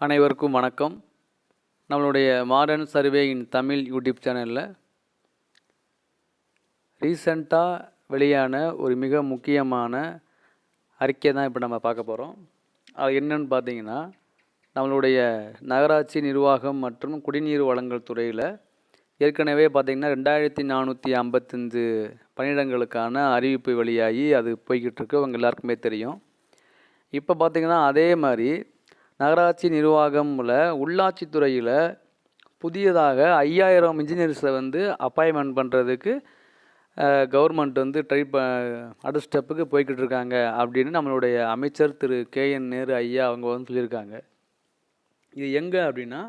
அனைவருக்கும் வணக்கம். நம்மளுடைய modern survey in Tamil YouTube சேனலில் ரீசண்டாக வெளியான ஒரு மிக முக்கியமான அறிக்கை தான் இப்போ நம்ம பார்க்க போகிறோம் அது என்னன்னு பார்த்தீங்கன்னா நம்மளுடைய நகராட்சி நிர்வாகம் மற்றும் குடிநீர் வழங்கல் துறையில் ஏற்கனவே பார்த்திங்கன்னா ரெண்டாயிரத்தி நானூற்றி ஐம்பத்தஞ்சு பணியிடங்களுக்கான அறிவிப்பு வெளியாகி அது போய்கிட்டு இருக்கு. அவங்க எல்லாருக்குமே தெரியும். இப்போ பார்த்திங்கன்னா அதே மாதிரி நகராட்சி நிர்வாகம்ல உள்ளாட்சித்துறையில் புதியதாக ஐயாயிரம் இன்ஜினியர்ஸை வந்து அப்பாயின்மெண்ட் பண்ணுறதுக்கு கவர்மெண்ட் வந்து ட்ரை ப அடுத்த ஸ்டெப்புக்கு போய்கிட்டு இருக்காங்க அப்படின்னு நம்மளுடைய அமைச்சர் திரு. கே. என். நேரு ஐயா அவங்க வந்து சொல்லியிருக்காங்க. இது எங்கே அப்படின்னா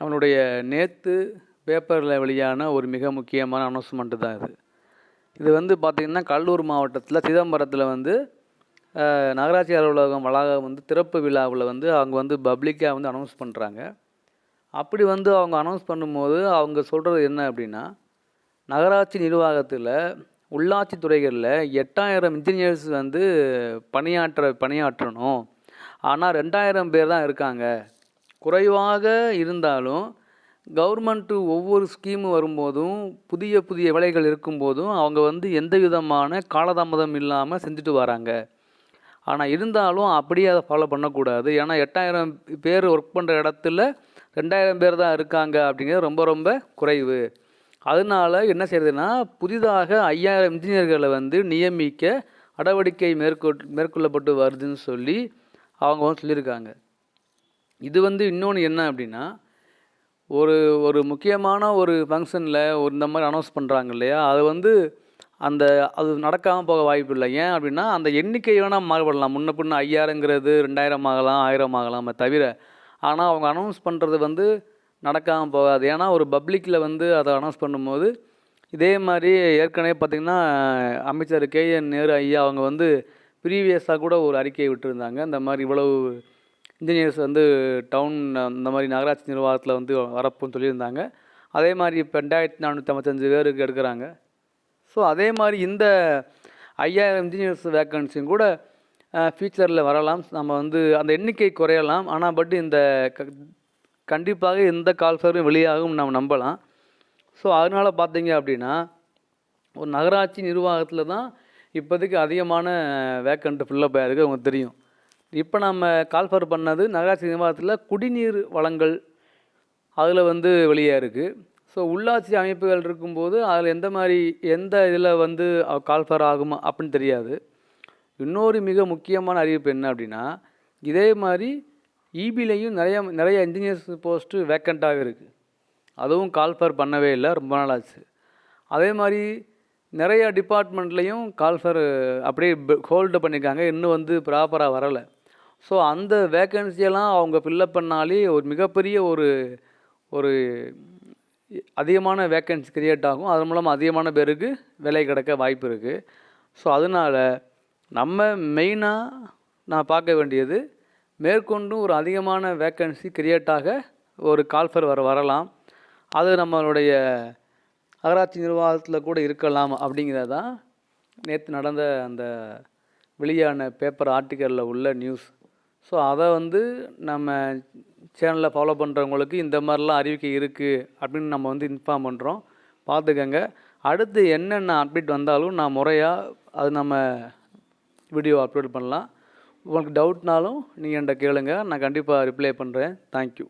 நம்மளுடைய நேற்று பேப்பரில் வெளியான ஒரு மிக முக்கியமான அனௌன்ஸ்மெண்ட்டு தான் இது. இது வந்து பார்த்திங்கன்னா கடலூர் மாவட்டத்தில் சிதம்பரத்தில் வந்து நகராட்சி அலுவலகம் வளாகம் வந்து திறப்பு விழாவில் வந்து அவங்க வந்து பப்ளிக்காக வந்து அனௌன்ஸ் பண்ணுறாங்க அப்படி வந்து அவங்க அனௌன்ஸ் பண்ணும்போது அவங்க சொல்கிறது என்ன அப்படின்னா நகராட்சி நிர்வாகத்தில் உள்ளாட்சி துறைகளில் எட்டாயிரம் இன்ஜினியர்ஸ் வந்து பணியாற்ற பணியாற்றணும். ஆனால் ரெண்டாயிரம் பேர் தான் இருக்காங்க. குறைவாக இருந்தாலும் கவர்மெண்ட்டு ஒவ்வொரு ஸ்கீமு வரும்போதும் புதிய புதிய வேலைகள் இருக்கும்போதும் அவங்க வந்து எந்த விதமான காலதாமதம் இல்லாமல் செஞ்சுட்டு வராங்க. ஆனால் இருந்தாலும் அப்படியே அதை ஃபாலோ பண்ணக்கூடாது. ஏன்னா எட்டாயிரம் பேர் ஒர்க் பண்ணுற இடத்துல ரெண்டாயிரம் பேர் தான் இருக்காங்க அப்படிங்கிறது ரொம்ப ரொம்ப குறைவு. அதனால என்ன செய்யறதுன்னா புதிதாக ஐயாயிரம் இன்ஜினியர்களை வந்து நியமிக்க நடவடிக்கை மேற்கொள் மேற்கொள்ளப்பட்டு வருதுன்னு சொல்லி அவங்க வந்து சொல்லியிருக்காங்க. இது வந்து இன்னொன்று என்ன அப்படின்னா ஒரு ஒரு முக்கியமான ஒரு ஃபங்க்ஷனில் ஒரு இந்த மாதிரி அனௌன்ஸ் பண்ணுறாங்க இல்லையா? அது வந்து அந்த அது நடக்காமல் போக வாய்ப்பு இல்லை. ஏன் அப்படின்னா அந்த எண்ணிக்கை வேணால் மாறுபடலாம். முன்ன பின்ன ஐயாயிரங்கிறது ரெண்டாயிரம் ஆகலாம் ஆயிரம் ஆகலாமே தவிர ஆனால் அவங்க அனௌன்ஸ் பண்ணுறது வந்து நடக்காமல் போகாது. ஏன்னா ஒரு பப்ளிக்கில் வந்து அதை அனௌன்ஸ் பண்ணும்போது இதே மாதிரி ஏற்கனவே பார்த்திங்கன்னா அமைச்சர் கே என் நேரு ஐயா அவங்க வந்து ப்ரீவியஸாக கூட ஒரு அறிக்கையை விட்டுருந்தாங்க. இந்த மாதிரி இவ்வளவு இன்ஜினியர்ஸ் வந்து டவுன் இந்த மாதிரி நகராட்சி நிர்வாகத்தில் வந்து வரப்போன்னு சொல்லியிருந்தாங்க. அதே மாதிரி இப்போ ரெண்டாயிரத்தி நானூற்றி ஐம்பத்தஞ்சு பேருக்கு எடுக்கிறாங்க. ஸோ அதே மாதிரி இந்த ஐயாயிரம் இன்ஜினியர்ஸ் வேக்கன்சியும் கூட ஃபியூச்சரில் வரலாம். நம்ம வந்து அந்த எண்ணிக்கை குறையலாம். ஆனால் பட் இந்த க கண்டிப்பாக இந்த கால்ஃபரும் வெளியாகும் நம்ம நம்பலாம். ஸோ அதனால் பார்த்தீங்க அப்படின்னா ஒரு நகராட்சி நிர்வாகத்தில் தான் இப்போதைக்கு அதிகமான வேக்கண்ட் ஃபில்லப் ஆகிருக்கு அவங்க தெரியும். இப்போ நம்ம கால்ஃபர் பண்ணது நகராட்சி நிர்வாகத்தில் குடிநீர் வளங்கள் அதில் வந்து வெளியாக இருக்குது ஸோ உள்ளாட்சி அமைப்புகள் இருக்கும்போது அதில் எந்த மாதிரி எந்த இதில் வந்து கால்ஃபர் ஆகுமா அப்படின்னு தெரியாது. இன்னொரு மிக முக்கியமான அறிவிப்பு என்ன அப்படின்னா இதே மாதிரி இபிலையும் நிறைய நிறைய இன்ஜினியர்ஸ் போஸ்ட்டு வேக்கண்ட்டாக இருக்குது அதுவும் கால்ஃபர் பண்ணவே இல்லை ரொம்ப நாள் ஆச்சு அதே மாதிரி நிறைய டிபார்ட்மெண்ட்லேயும் கால்ஃபர் அப்படியே ஹோல்டு பண்ணியிருக்காங்க இன்னும் வந்து ப்ராப்பராக வரலை. ஸோ அந்த வேக்கன்சியெல்லாம் அவங்க ஃபில்லப் பண்ணாலே ஒரு மிகப்பெரிய ஒரு ஒரு அதிகமான வேக்கன்சி க்ரியேட் ஆகும். அதன் மூலமாக அதிகமான பேருக்கு வேலை கிடைக்க வாய்ப்பு இருக்குது ஸோ அதனால் நம்ம மெயினாக நான் பார்க்க வேண்டியது மேற்கொண்டும் ஒரு அதிகமான வேக்கன்சி க்ரியேட்டாக ஆக ஒரு கால்ஃபர் வர வரலாம். அது நம்மளுடைய நகராட்சி நிர்வாகத்தில் கூட இருக்கலாம் அப்படிங்கிறது தான் நேற்று நடந்த அந்த வெளியான பேப்பர் ஆர்டிக்கலில் உள்ள நியூஸ் ஸோ அதை வந்து நம்ம சேனலில் ஃபாலோ பண்ணுறவங்களுக்கு இந்த மாதிரிலாம் அறிவிக்கை இருக்குது அப்படின்னு நம்ம வந்து இன்ஃபார்ம் பண்ணுறோம் பார்த்துக்கங்க. அடுத்து என்னென்ன அப்டேட் வந்தாலும் நான் முறையாக அது நம்ம வீடியோ அப்லோட் பண்ணலாம். உங்களுக்கு டவுட்னாலும் நீங்கள் என்கிட்ட கேளுங்க. நான் கண்டிப்பாக ரிப்ளை பண்ணுறேன் தேங்க்யூ